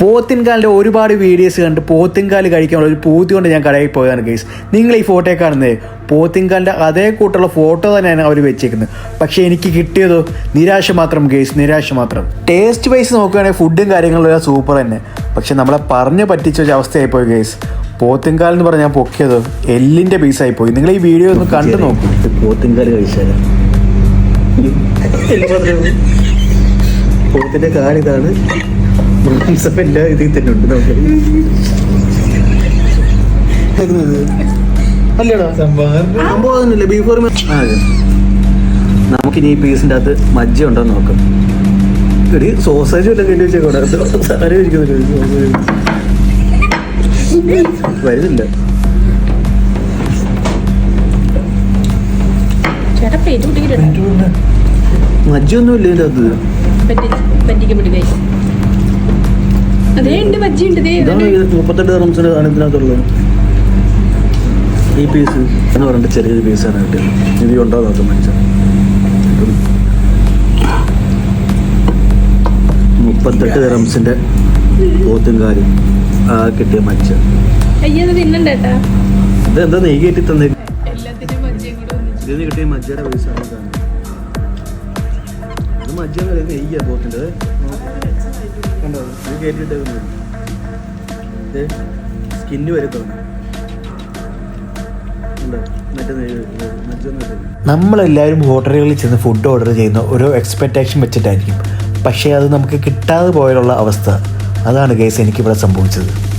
പോത്തിൻകാലിന്റെ ഒരുപാട് വീഡിയോസ് കണ്ട് പോത്തിൻകാൽ കഴിക്കാനുള്ള ഒരു പൂത്തി കൊണ്ട് ഞാൻ കടയിൽ പോയതാണ് ഗൈസ് നിങ്ങൾ ഈ ഫോട്ടോ കാണുന്നത് പോത്തിൻകാലിന്റെ അതേ കൂട്ടുള്ള ഫോട്ടോ തന്നെയാണ് അവർ വെച്ചേക്കുന്നത്. പക്ഷേ എനിക്ക് കിട്ടിയതോ നിരാശ മാത്രം ഗൈസ് നിരാശ മാത്രം. ടേസ്റ്റ് വൈസ് നോക്കുകയാണെങ്കിൽ ഫുഡും കാര്യങ്ങളും എല്ലാം സൂപ്പർ തന്നെ. പക്ഷെ നമ്മളെ പറഞ്ഞ് പറ്റിച്ച ഒരു അവസ്ഥയായിപ്പോയി ഗൈസ് പോത്തിൻകാൽ എന്ന് പറഞ്ഞാൽ പൊക്കിയത് എല്ലിന്റെ പീസായി പോയി നിങ്ങൾ ഈ വീഡിയോ ഒന്ന് കണ്ടു നോക്കൂ. പോത്തിൻകാൽ കഴിച്ചാൽ പോത്തിന്റെ കാലിതാണ് ബ്രോൺസപ്പന്റെ ഇതിൽ തന്നെ ഉണ്ട് നമുക്ക് ബീഫോർ നമുക്കിനി ഈ പീസിന്റെ അകത്ത് മജ്ജ ഉണ്ടോ നോക്കാം. ഒരു സോസേജ് വല്ല കണ്ടി വെച്ചേക്കൂടെ വരുന്നില്ല മജ്ജൊന്നുമില്ല ഇതിന്റെ അകത്ത്. പറ്റിക്കാൻ മുപ്പത്തെട്ട് റംസിന് ഇതിനകത്തുള്ളത്. ഈ പീസ് എന്ന് പറഞ്ഞിട്ട് ചെറിയൊരു പീസാണ് കിട്ടിയത് ഇത്. ഉണ്ടോ നോക്കാം മനുഷ്യൻ. മുപ്പത്തെട്ട് റംസിന്റെ പോത്തും കാര്യം ആ കിട്ടിയ മച്ച അയ്യോ അത് തിന്നണ്ട ചേട്ടാ ഇത് എന്താ നെയ്യ് കയറ്റി തന്നെ. ഇതിന് കിട്ടിയ മജ്ജയുടെ കാണുന്നത്. ഇത് മജ്ജ നെയ്യാ പോത്തിന്റെ കണ്ടോ ഇത് കയറ്റിട്ട് ഇത് സ്കിന്ന് വരെ നമ്മളെല്ലാവരും ഹോട്ടലുകളിൽ ചെന്ന് ഫുഡ് ഓർഡർ ചെയ്യുന്ന ഒരു എക്സ്പെക്റ്റേഷൻ വെച്ചിട്ടായിരിക്കും. പക്ഷേ അത് നമുക്ക് കിട്ടാതെ പോയാലുള്ള അവസ്ഥ. അതാണ് കേസ് എനിക്കിവിടെ സംഭവിച്ചത്.